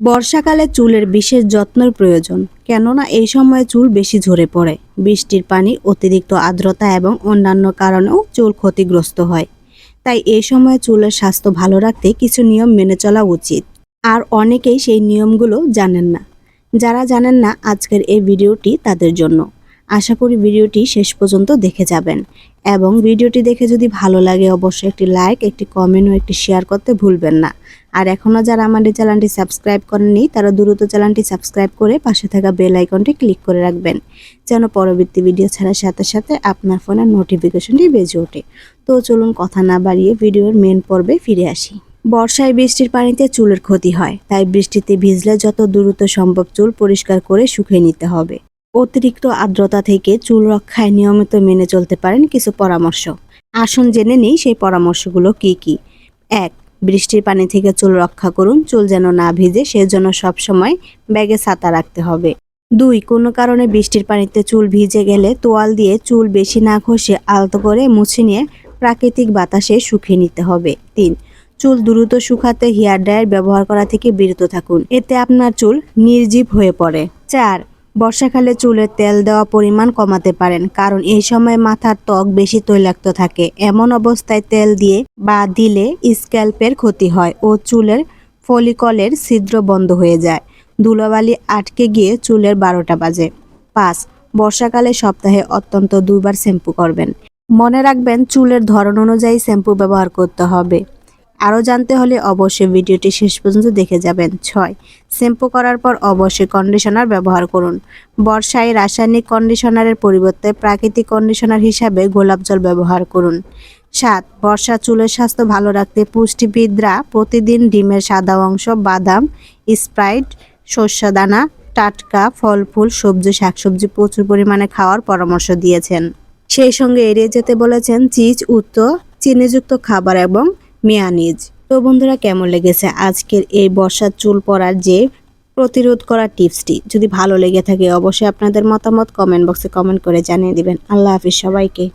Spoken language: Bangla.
বর্ষাকালে চুলের বিশেষ যত্নের প্রয়োজন, কেননা এই সময়ে চুল বেশি ঝরে পড়ে। বৃষ্টির পানি, অতিরিক্ত আর্দ্রতা এবং অন্যান্য কারণেও চুল ক্ষতিগ্রস্ত হয়। তাই এই সময়ে চুলের স্বাস্থ্য ভালো রাখতে কিছু নিয়ম মেনে চলা উচিত। আর অনেকেই সেই নিয়মগুলো জানেন না। যারা জানেন না, আজকের এই ভিডিওটি তাদের জন্য। আশা করি ভিডিওটি শেষ পর্যন্ত দেখে যাবেন। এবং ভিডিওটি দেখে যদি ভালো লাগে, অবশ্যই একটি লাইক, একটি কমেন্ট ও একটি শেয়ার করতে ভুলবেন না। আর এখনও যারা আমাদের চ্যানেলটি সাবস্ক্রাইব করেননি, তারা দ্রুত চ্যানেলটি সাবস্ক্রাইব করে পাশে থাকা বেল আইকনটি ক্লিক করে রাখবেন, যেন পরবর্তী ভিডিও ছাড়ার সাথে সাথে আপনার ফোনের নোটিফিকেশনটি বেজে ওঠে। তো চলুন কথা না বাড়িয়ে ভিডিওর মেন পর্বে ফিরে আসি। বর্ষায় বৃষ্টির পানিতে চুলের ক্ষতি হয়, তাই বৃষ্টিতে ভিজলে যত দ্রুত সম্ভব চুল পরিষ্কার করে শুকিয়ে নিতে হবে। অতিরিক্ত আর্দ্রতা থেকে চুল রক্ষায় নিয়মিত মেনে চলতে পারেন কিছু পরামর্শ। আসুন জেনে নিই সেই পরামর্শগুলো কি কি। এক, বৃষ্টির পানি থেকে চুল রক্ষা করুন, চুল যেন না ভিজে সেজন্য সবসময় ব্যাগে ছাতা রাখতে হবে। দুই, কোনো কারণে বৃষ্টির পানিতে চুল ভিজে গেলে তোয়াল দিয়ে চুল বেশি না ঘষে আলতো করে মুছে নিয়ে প্রাকৃতিক বাতাসে শুকিয়ে নিতে হবে। তিন, চুল দ্রুত শুকাতে হেয়ার ড্রায়ার ব্যবহার করা থেকে বিরত থাকুন। এতে আপনার চুল নির্জীব হয়ে পড়ে। চার বর্ষাকালে চুলের তেল দেওয়া পরিমাণ কমাতে পারেন, কারণ এই সময় মাথার ত্বক বেশি তৈলাক্ত থাকে। এমন অবস্থায় তেল দিয়ে বা দিলে স্ক্যাল্পের ক্ষতি হয় ও চুলের ফলিকলের ছিদ্র বন্ধ হয়ে যায়। ধুলোবালি আটকে গিয়ে চুলের বারোটা বাজে। পাঁচ, বর্ষাকালে সপ্তাহে অত্যন্ত দুবার শ্যাম্পু করবেন। মনে রাখবেন, চুলের ধরন অনুযায়ী শ্যাম্পু ব্যবহার করতে হবে। আরও জানতে হলে অবশ্যই ভিডিওটি শেষ পর্যন্ত দেখে যাবেন। ছয়, শ্যাম্পু করার পর অবশ্যই কন্ডিশনার ব্যবহার করুন। বর্ষায় রাসায়নিক কন্ডিশনারের পরিবর্তে প্রাকৃতিক কন্ডিশনার হিসাবে গোলাপ জল ব্যবহার করুন। সাত, বর্ষা চুলের স্বাস্থ্য ভালো রাখতে পুষ্টিবিদরা প্রতিদিন ডিমের সাদা অংশ, বাদাম, স্প্রাইট, শস্যদানা, টাটকা ফল ফুল সবজি, শাকসবজি প্রচুর পরিমাণে খাওয়ার পরামর্শ দিয়েছেন। সেই সঙ্গে এড়িয়ে যেতে বলেছেন চিজ, উত্ত, চিনিযুক্ত খাবার এবং মেয়ানিজ। তো বন্ধুরা, কেমন লেগেছে আজকের এই বর্ষার চুল পরার যে প্রতিরোধ করার টিপসটি? যদি ভালো লেগে থাকে, অবশ্যই আপনাদের মতামত কমেন্ট বক্সে কমেন্ট করে জানিয়ে দিবেন। আল্লাহ হাফিজ সবাইকে।